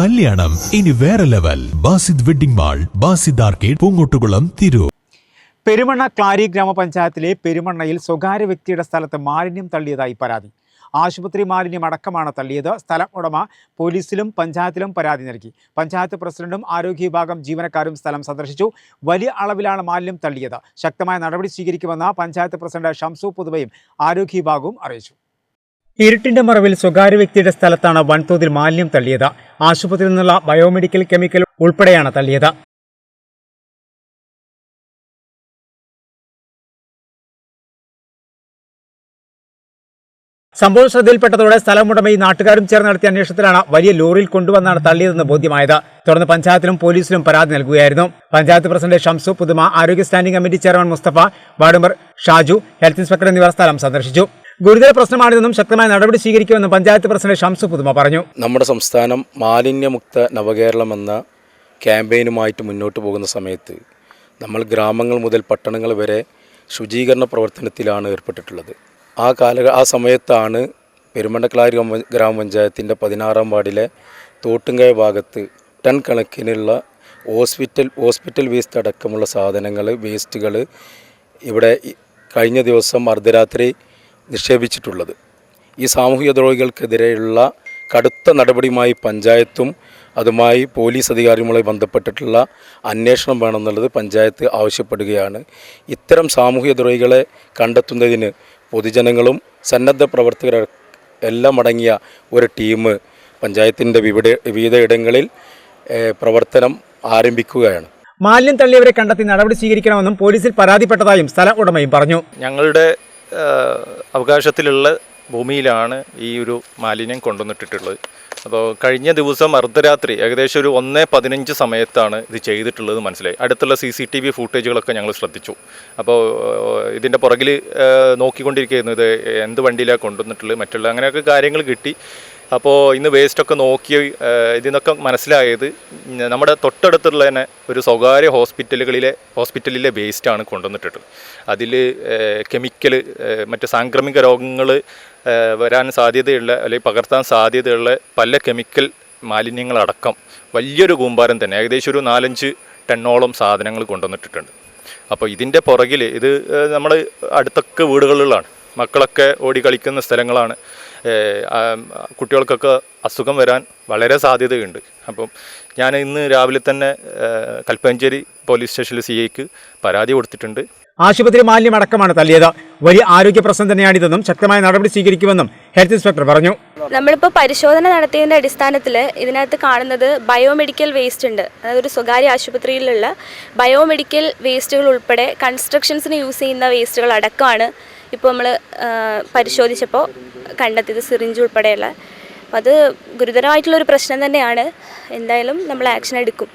കല്യാണം. ഇനി വേറെ level Basid wedding mall Basid arcade Poongottukulam Tirur. Perumanna Klari ഗ്രാമപഞ്ചായത്തിലെ പെരുമണ്ണയിൽ സ്വകാര്യ വ്യക്തിയുടെ സ്ഥലത്ത് മാലിന്യം തള്ളിയതായി പരാതി. ആശുപത്രി മാലിന്യം അടക്കമാണ് തള്ളിയത്. സ്ഥലം ഉടമ പോലീസിലും പഞ്ചായത്തിലും പരാതി നൽകി. പഞ്ചായത്ത് പ്രസിഡന്റും ആരോഗ്യ വിഭാഗം ജീവനക്കാരും സ്ഥലം സന്ദർശിച്ചു. വലിയ അളവിലാണ് മാലിന്യം തള്ളിയത്. ശക്തമായ നടപടി സ്വീകരിക്കുമെന്ന് പഞ്ചായത്ത് പ്രസിഡന്റ് ഷംസു പുതുവയും ആരോഗ്യ വിഭാഗവും അറിയിച്ചു. ഇരുട്ടിന്റെ മറവിൽ സ്വകാര്യ വ്യക്തിയുടെ സ്ഥലത്താണ് വൻതോതിൽ മാലിന്യം തള്ളിയത്. ആശുപത്രിയിൽ നിന്നുള്ള ബയോമെഡിക്കൽ കെമിക്കൽ ഉൾപ്പെടെയാണ് തള്ളിയത്. സംഭവം ശ്രദ്ധയിൽപ്പെട്ടതോടെ ഈ നാട്ടുകാരും ചേർന്ന് നടത്തിയ അന്വേഷണത്തിലാണ് വലിയ ലോറിയിൽ കൊണ്ടുവന്നാണ് തള്ളിയതെന്ന് ബോധ്യമായത്. തുടർന്ന് പഞ്ചായത്തിലും പോലീസിലും പരാതി നൽകുകയായിരുന്നു. പഞ്ചായത്ത് പ്രസിഡന്റ് ഷംസു പുതുമ ആരോഗ്യ standing committee chairman Musthafa ward member Shaju health inspector എന്നിവർ സ്ഥലം സന്ദർശിച്ചു. ഗുരുതര പ്രശ്നമാണിതെന്നും ശക്തമായ നടപടി സ്വീകരിക്കുമെന്നും പഞ്ചായത്ത് പ്രസിഡന്റ് ഷംസു പുതുമ പറഞ്ഞു. നമ്മുടെ സംസ്ഥാനം മാലിന്യമുക്ത നവകേരളം എന്ന ക്യാമ്പയിനുമായിട്ട് മുന്നോട്ട് പോകുന്ന സമയത്ത് നമ്മൾ ഗ്രാമങ്ങൾ മുതൽ പട്ടണങ്ങൾ വരെ ശുചീകരണ പ്രവർത്തനത്തിലാണ് ഏർപ്പെട്ടിട്ടുള്ളത്. ആ കാല ആ സമയത്താണ് പെരുമണ്ടക്ലാരി ഗ്രാമ- ഗ്രാമപഞ്ചായത്തിന്റെ പതിനാറാം വാർഡിലെ തോട്ടുങ്കയ ഭാഗത്ത് ടൺ കണക്കിനുള്ള ഹോസ്പിറ്റൽ ഹോസ്പിറ്റൽ വേസ്റ്റ് അടക്കമുള്ള സാധനങ്ങൾ വേസ്റ്റുകൾ ഇവിടെ കഴിഞ്ഞ ദിവസം അർദ്ധരാത്രി നിക്ഷേപിച്ചിട്ടുള്ളത്. ഈ സാമൂഹിക ദ്രോഹികൾക്കെതിരെയുള്ള കടുത്ത നടപടിയുമായി പഞ്ചായത്തും അതുമായി പോലീസ് അധികാരികളുമായി ബന്ധപ്പെട്ടിട്ടുള്ള അന്വേഷണം വേണമെന്നുള്ളത് പഞ്ചായത്ത് ആവശ്യപ്പെടുകയാണ്. ഇത്തരം സാമൂഹിക ദ്രോഹികളെ കണ്ടെത്തുന്നതിന് പൊതുജനങ്ങളും സന്നദ്ധ പ്രവർത്തകർ എല്ലാം അടങ്ങിയ ഒരു ടീം പഞ്ചായത്തിന്റെ വിവിധ വിവിധ ഇടങ്ങളിൽ പ്രവർത്തനം ആരംഭിക്കുകയാണ്. മാലിന്യം തള്ളിയവരെ കണ്ടെത്തി നടപടി സ്വീകരിക്കണമെന്നും പോലീസിൽ പരാതിപ്പെട്ടതായും സ്ഥല ഉടമയും പറഞ്ഞു. ഞങ്ങളുടെ അവകാശത്തിലുള്ള ഭൂമിയിലാണ് ഈ ഒരു മാലിന്യം കൊണ്ടുവന്നിട്ടിട്ടുള്ളത്. അപ്പോൾ കഴിഞ്ഞ ദിവസം അർദ്ധരാത്രി ഏകദേശം ഒരു ഒന്ന് പതിനഞ്ച് സമയത്താണ് ഇത് ചെയ്തിട്ടുള്ളത് മനസ്സിലായി. അടുത്തുള്ള സി സി ടി വി ഫൂട്ടേജുകളൊക്കെ ഞങ്ങൾ ശ്രദ്ധിച്ചു. അപ്പോൾ ഇതിന്റെ പുറകിൽ നോക്കിക്കൊണ്ടിരിക്കുകയായിരുന്നു ഇത് എന്ത് വണ്ടിയിലാണ് കൊണ്ടുവന്നിട്ടുള്ളത് മറ്റുള്ള അങ്ങനെയൊക്കെ കാര്യങ്ങൾ കിട്ടി. അപ്പോൾ ഇന്ന് വേസ്റ്റൊക്കെ നോക്കി ഇതിനൊക്കെ മനസ്സിലായത് നമ്മുടെ തൊട്ടടുത്തുള്ള തന്നെ ഒരു സ്വകാര്യ ഹോസ്പിറ്റലുകളിലെ ഹോസ്പിറ്റലിലെ വേസ്റ്റാണ് കൊണ്ടുവന്നിട്ടുള്ളത്. അതിൽ കെമിക്കൽ മറ്റ് സാംക്രമിക രോഗങ്ങൾ വരാൻ സാധ്യതയുള്ള അല്ലെങ്കിൽ പകർത്താൻ സാധ്യതയുള്ള പല കെമിക്കൽ മാലിന്യങ്ങളടക്കം വലിയൊരു കൂമ്പാരം തന്നെ ഏകദേശം ഒരു നാലഞ്ച് ടണ്ണോളം സാധനങ്ങൾ കൊണ്ടുവന്നിട്ടിട്ടുണ്ട്. അപ്പോൾ ഇതിന്റെ പുറകിൽ ഇത് നമ്മൾ അടുത്തൊക്കെ വീടുകളിലാണ്. മക്കളൊക്കെ ഓടി കളിക്കുന്ന സ്ഥലങ്ങളാണ്. കുട്ടികൾക്കൊക്കെ അസുഖം വരാൻ വളരെ സാധ്യതയുണ്ട്. അപ്പം ഞാൻ ഇന്ന് രാവിലെ തന്നെ കൽപ്പഞ്ചേരി പോലീസ് സ്റ്റേഷനിൽ സി ഐക്ക് പരാതി കൊടുത്തിട്ടുണ്ട്. ആശുപത്രി മാലിന്യം അടക്കമാണ് തള്ളിയത്. വലിയ ആരോഗ്യ പ്രശ്നം തന്നെയാണിതെന്നും ശക്തമായ നടപടി സ്വീകരിക്കുമെന്നും ഹെൽത്ത് ഇൻസ്പെക്ടർ പറഞ്ഞു. നമ്മളിപ്പോൾ പരിശോധന നടത്തിയതിന്റെ അടിസ്ഥാനത്തിൽ ഇതിനകത്ത് കാണുന്നത് ബയോമെഡിക്കൽ വേസ്റ്റ് ഉണ്ട്. അതായത് ഒരു സ്വകാര്യ ആശുപത്രിയിലുള്ള ബയോമെഡിക്കൽ വേസ്റ്റുകൾ ഉൾപ്പെടെ കൺസ്ട്രക്ഷൻസിന് യൂസ് ചെയ്യുന്ന വേസ്റ്റുകൾ അടക്കമാണ് ഇപ്പോൾ നമ്മൾ പരിശോധിച്ചപ്പോൾ കണ്ടെത്തിയത് സിറിഞ്ച് ഉൾപ്പെടെയുള്ള. അത് ഗുരുതരമായിട്ടുള്ളൊരു പ്രശ്നം തന്നെയാണ്. എന്തായാലും നമ്മൾ ആക്ഷൻ എടുക്കും.